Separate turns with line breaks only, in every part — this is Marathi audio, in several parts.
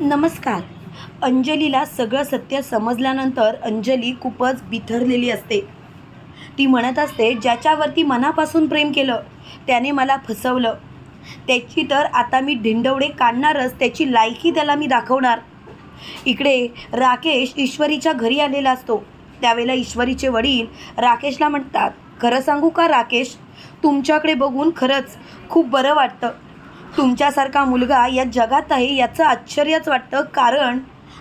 नमस्कार. अंजलीला सगळं सत्य समजल्यानंतर अंजली खूपच बिथरलेली असते. ती म्हणत असते ज्याच्यावरती मनापासून प्रेम केलं त्याने मला फसवलं. त्याची तर आता मी ढिंडवडे काढणारच त्याची लायकी त्याला मी दाखवणार. इकडे राकेश ईश्वरीच्या घरी आलेला असतो. त्यावेळेला ईश्वरीचे वडील राकेशला म्हणतात खरं सांगू का राकेश? तुमच्याकडे बघून खरंच खूप बरं वाटतं. तुमच्यासारखा मुलगा या जगात आहे याचं आश्चर्यच वाटतं. कारण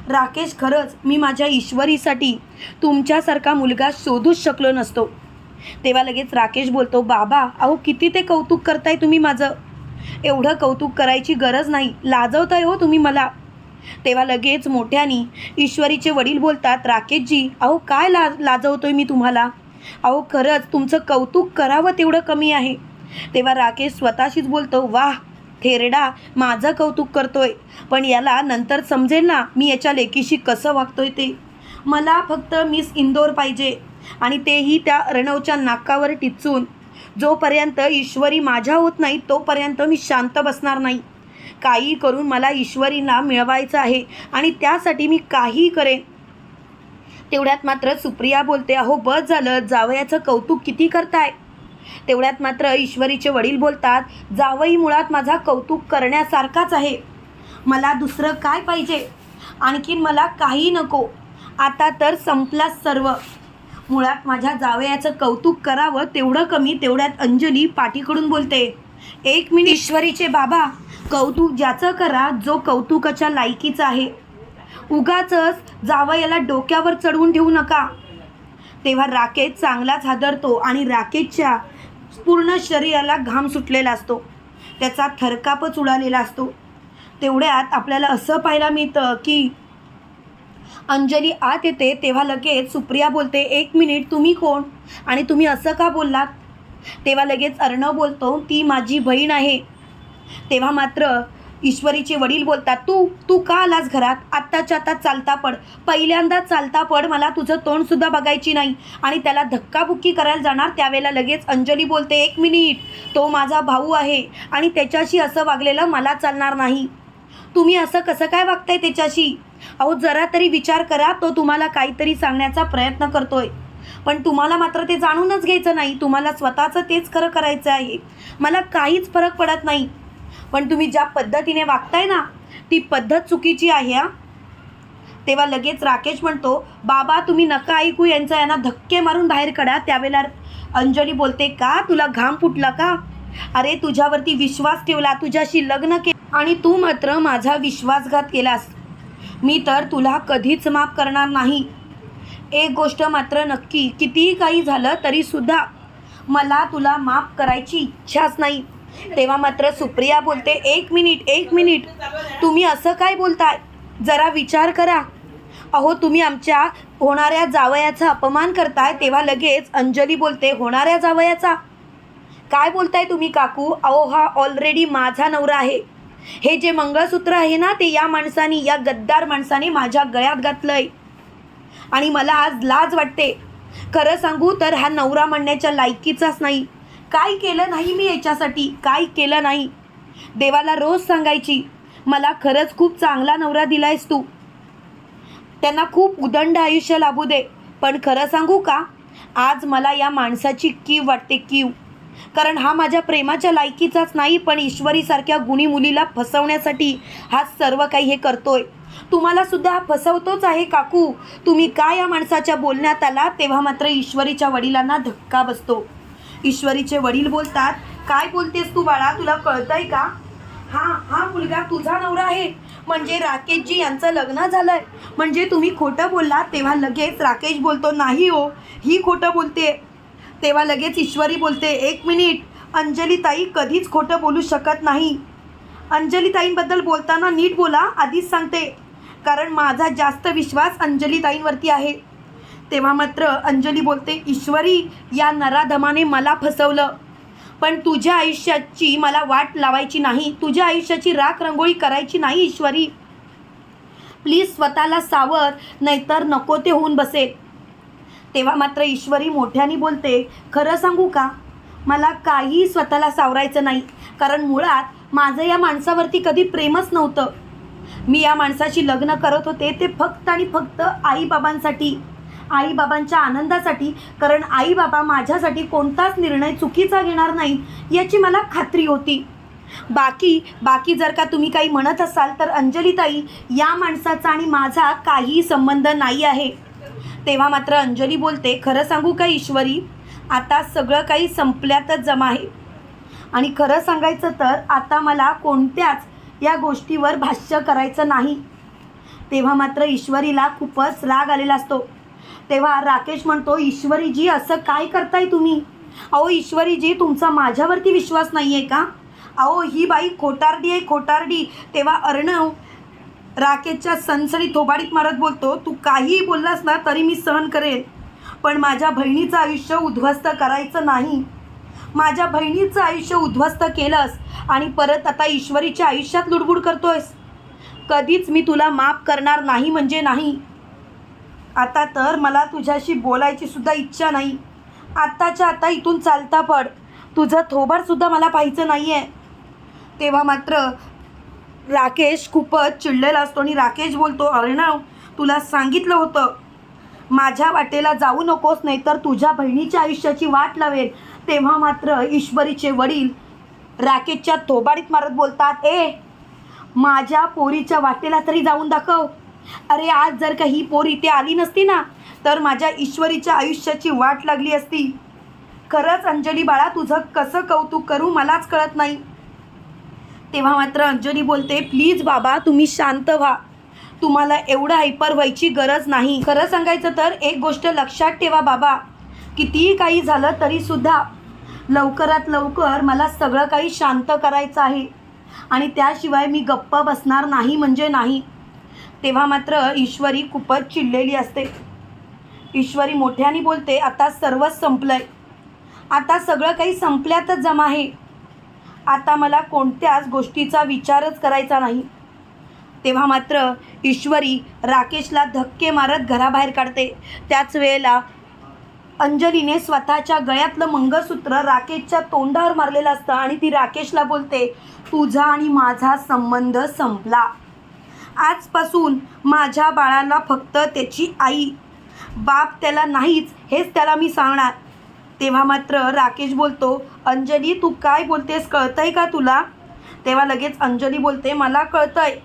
राकेश खरंच मी माझ्या ईश्वरीसाठी तुमच्यासारखा मुलगा शोधूच शकलो नसतो. तेव्हा लगेच राकेश बोलतो बाबा अहो किती ते कौतुक करताय तुम्ही माझं? एवढं कौतुक करायची गरज नाही. लाजवताय हो तुम्ही मला. तेव्हा लगेच मोठ्यानी ईश्वरीचे वडील बोलतात राकेशजी अहो काय ला लाजवतोय मी तुम्हाला? अहो खरंच तुमचं कौतुक करावं तेवढं कमी आहे. तेव्हा राकेश स्वतःशीच बोलतो वाह थेरडा माझं कौतुक करतोय. पण याला नंतर समजेल ना मी याच्या लेकीशी कसं वागतोय ते. मला फक्त मिस इंदोर पाहिजे आणि तेही त्या अर्णवच्या नाकावर टिचून. जोपर्यंत ईश्वरी माझ्या होत नाही तोपर्यंत मी शांत बसणार नाही. काही करून मला ईश्वरीला मिळवायचं आहे आणि त्यासाठी मी काही करेन. तेवढ्यात मात्र सुप्रिया बोलते अहो बस झालं. जावयाचं कौतुक किती करताय? तेवढ्यात मात्र ईश्वरीचे वडील बोलतात जावई मुळात माझा कौतुक करण्यासारखाच आहे. मला दुसरं काय पाहिजे? आणखीन मला काही नको. आता तर संपलाच सर्व. मुळात माझ्या जावयाचं कौतुक करावं तेवढं कमी तेवढ्यात अंजली पाठीकडून बोलते. एक मिनिट. ईश्वरीचे बाबा कौतुक ज्याचं करा जो कौतुकाच्या लायकीचा आहे. उगाचच जावयाला डोक्यावर चढवून ठेवू नका. तेव्हा राकेश चांगलाच हादरतो आणि राकेशच्या पूर्ण शरीराला घाम सुटलेला असतो. त्याचा थरकापच उडालेला असतो. तेवढ्यात आपल्याला असं पाहायला मिळतं की अंजली आत येते तेव्हा लगेच सुप्रिया बोलते एक मिनिट तुम्ही कोण? आणि तुम्ही असं का बोललात? तेव्हा लगेच अर्णव बोलतो ती माझी बहीण आहे. तेव्हा मात्र ईश्वरीचे वडील बोलतात तू तू का आलास घरात? आत्ताच्या आता चालता पड. पहिल्यांदा चालता पड मला तुझं तोंडसुद्धा बघायची नाही. आणि त्याला धक्काबुक्की करायला जाणार त्यावेळेला लगेच अंजली बोलते एक मिनिट तो माझा भाऊ आहे आणि त्याच्याशी असं वागलेलं मला चालणार नाही. तुम्ही असं कसं काय वागताय त्याच्याशी? अहो जरा तरी विचार करा तो तुम्हाला काहीतरी सांगण्याचा प्रयत्न करतोय. पण तुम्हाला मात्र ते जाणूनच घ्यायचं नाही. तुम्हाला स्वतःचं तेच खरं करायचं आहे. मला काहीच फरक पडत नाही. पण तुम्ही ज्या पद्धतीने वागताय ना ती पद्धत चुकीची आहे हा. तेव्हा लगेच राकेश म्हणतो बाबा तुम्ही नका ऐकू यांचा यांना धक्के मारून बाहेर काढा. त्यावेळेला अंजली बोलते का तुला घाम फुटला का? अरे तुझ्यावरती विश्वास ठेवला तुझ्याशी लग्न के आणि तू मात्र माझा विश्वासघात केलास. मी तर तुला कधीच माफ करणार नाही. एक गोष्ट मात्र नक्की कितीही काही झालं तरीसुद्धा मला तुला माफ करायची इच्छाच नाही. तेव्हा मात्र सुप्रिया बोलते एक मिनिट एक मिनिट. तुम्ही असं काय बोलताय? जरा विचार करा. अहो तुम्ही आमच्या होणाऱ्या जावयाचा अपमान करताय तेव्हा लगेच अंजली बोलते होणाऱ्या जावयाचा? काय बोलताय तुम्ही काकू? अहो हा ऑलरेडी माझा नवरा आहे. हे जे मंगळसूत्र आहे ना ते या माणसाने या गद्दार माणसाने माझ्या गळ्यात घातलंय. आणि मला आज लाज वाटते. खरं सांगू तर हा नवरा म्हणण्याच्या लायकीचाच नाही. काय केलं नाही मी याच्यासाठी? काय केलं नाही? देवाला रोज सांगायची मला खरंच खूप चांगला नवरा दिलायस तू. त्यांना खूप उदंड आयुष्य लाभू दे. पण खरं सांगू का? आज मला या माणसाची कीव वाटते कीव. कारण हा माझ्या प्रेमाच्या लायकीचाच नाही पण ईश्वरीसारख्या गुणी मुलीला फसवण्यासाठी हा सर्व काही हे करतोय. तुम्हाला सुद्धा हा फसवतोच आहे काकू. तुम्ही का या माणसाच्या बोलण्यात आला तेव्हा मात्र ईश्वरीच्या वडिलांना धक्का बसतो. ईश्वरीचे वडील बोलतात काय बोलतेस तू बाळा? तुला कळतंय का? हा हा मुलगा तुझा नवरा आहे. म्हणजे राकेशजी यांचं लग्न झालंय. म्हणजे तुम्ही खोटं बोललात तेव्हा लगेच राकेश बोलतो नाही हो ही खोटं बोलते. तेव्हा लगेच ईश्वरी बोलते एक मिनिट अंजलीताई कधीच खोटं बोलू शकत नाही. अंजलीताईंबद्दल बोलताना नीट बोला आधीच सांगते. कारण माझा जास्त विश्वास अंजलीताईंवरती आहे. तेव्हा मात्र अंजली बोलते ईश्वरी या नराधमाने मला फसवलं. पण तुझ्या आयुष्याची मला वाट लावायची नाही. तुझ्या आयुष्याची राख रंगोळी करायची नाही ईश्वरी. प्लीज स्वतःला सावर नाहीतर नको ते होऊन बसेल. तेव्हा मात्र ईश्वरी मोठ्याने बोलते खरं सांगू का? मला काही स्वतःला सावरायचं नाही. कारण मुळात माझं या माणसावरती कधी प्रेमच नव्हतं. मी या माणसाशी लग्न करत होते ते फक्त आणि फक्त आईबाबांसाठी. आईबाबांच्या आनंदासाठी कारण आईबाबा माझ्यासाठी कोणताच निर्णय चुकीचा घेणार नाही याची मला खात्री होती. बाकी बाकी जर का तुम्ही काही म्हणत असाल तर अंजलीताई या माणसाचा आणि माझा काही संबंध नाही आहे. तेव्हा मात्र अंजली बोलते खरं सांगू का ईश्वरी? आता सगळं काही संपल्यातच जमा आहे. आणि खरं सांगायचं तर आता मला कोणत्याच या गोष्टीवर भाष्य करायचं नाही. तेव्हा मात्र ईश्वरीला खूपच राग आलेला असतो. तेव्हा राकेश म्हणतो ईश्वरीजी असं काय करताय तुम्ही? अहो ईश्वरीजी तुमचा माझ्यावरती विश्वास नाही आहे का? अहो ही बाई खोटारडी आहे खोटारडी. तेव्हा अर्णव राकेशच्या सणसणी थोबाडीत मारत बोलतो तू काहीही बोललास ना तरी मी सहन करेन पण माझ्या बहिणीचं आयुष्य उद्ध्वस्त करायचं नाही. माझ्या बहिणीचं आयुष्य उद्ध्वस्त केलंस आणि परत आता ईश्वरीच्या आयुष्यात लुडबुड करतोयस. कधीच मी तुला माफ करणार नाही म्हणजे नाही. आता तर मला तुझ्याशी बोलायची सुद्धा इच्छा नाही. आत्ताच्या आता इथून चालता पड. तुझं थोबाडसुद्धा मला पाहायचं नाही आहे तेव्हा मात्र राकेश खूपच चिडलेला असतो आणि राकेश बोलतो अर्णव तुला सांगितलं होतं. माझ्या वाटेला जाऊ नकोस नाही तर तुझ्या बहिणीच्या आयुष्याची वाट लावेल. तेव्हा मात्र ईश्वरीचे वडील राकेशच्या थोबाडीत मारत बोलतात ए माझ्या पोरीच्या वाटेला तरी जाऊन दाखव. अरे आज जर का ही पोर इथे आली नसती ना तर माझ्या ईश्वरीच्या आयुष्याची वाट लागली असती. खरंच अंजली बाळा तुझं कसं कौतुक करू मलाच कळत नाही. तेव्हा मात्र अंजली बोलते प्लीज बाबा तुम्ही शांत व्हा. तुम्हाला एवढं हायपर व्हायची गरज नाही. खरं सांगायचं तर एक गोष्ट लक्षात ठेवा बाबा. कितीही काही झालं तरीसुद्धा लवकरात लवकर मला सगळं काही शांत करायचं आहे. आणि त्याशिवाय मी गप्प बसणार नाही म्हणजे नाही. तेव्हा मात्र ईश्वरी खूपच चिडलेली असते. ईश्वरी मोठ्याने बोलते आता सर्वच संपलंय. आता सगळं काही संपल्यातच जमा आहे. आता मला कोणत्याच गोष्टीचा विचारच करायचा नाही. तेव्हा मात्र ईश्वरी राकेशला धक्के मारत घराबाहेर काढते. त्याच वेळेला अंजलीने स्वतःच्या गळ्यातलं मंगळसूत्र राकेशच्या तोंडावर मारलेलं असतं आणि ती राकेशला बोलते तुझा आणि माझा संबंध संपला. आजपासून माझ्या बाळाला फक्त त्याची आई. बाप त्याला नाहीच हेच त्याला मी सांगणार. तेव्हा मात्र राकेश बोलतो अंजली तू काय बोलतेस? कळतंय का तुला? तेव्हा लगेच अंजली बोलते मला कळतंय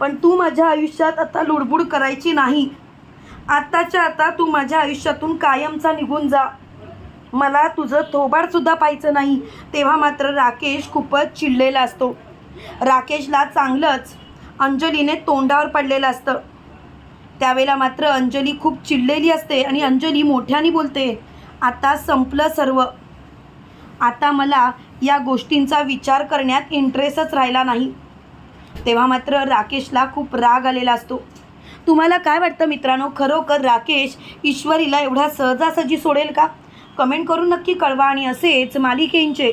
पण तू माझ्या आयुष्यात आता लुडबुड करायची नाही. आत्ताच्या आता तू माझ्या आयुष्यातून कायमचा निघून जा. मला तुझं थोबाडसुद्धा पाहायचं नाही. तेव्हा मात्र राकेश खूपच चिडलेला असतो. राकेशला चांगलंच अंजलीने तोंडावर पडलेलं असतं. त्यावेळेला मात्र अंजली खूप चिडलेली असते आणि अंजली मोठ्याने बोलते आता संपलं सर्व. आता मला या गोष्टींचा विचार करण्यात इंटरेस्टच राहिला नाही. तेव्हा मात्र राकेशला खूप राग आलेला असतो. तुम्हाला काय वाटतं मित्रांनो खरोखर राकेश ईश्वरीला एवढा सहजासहजी सोडेल का? कमेंट करून नक्की कळवा आणि असेच मालिकेंचे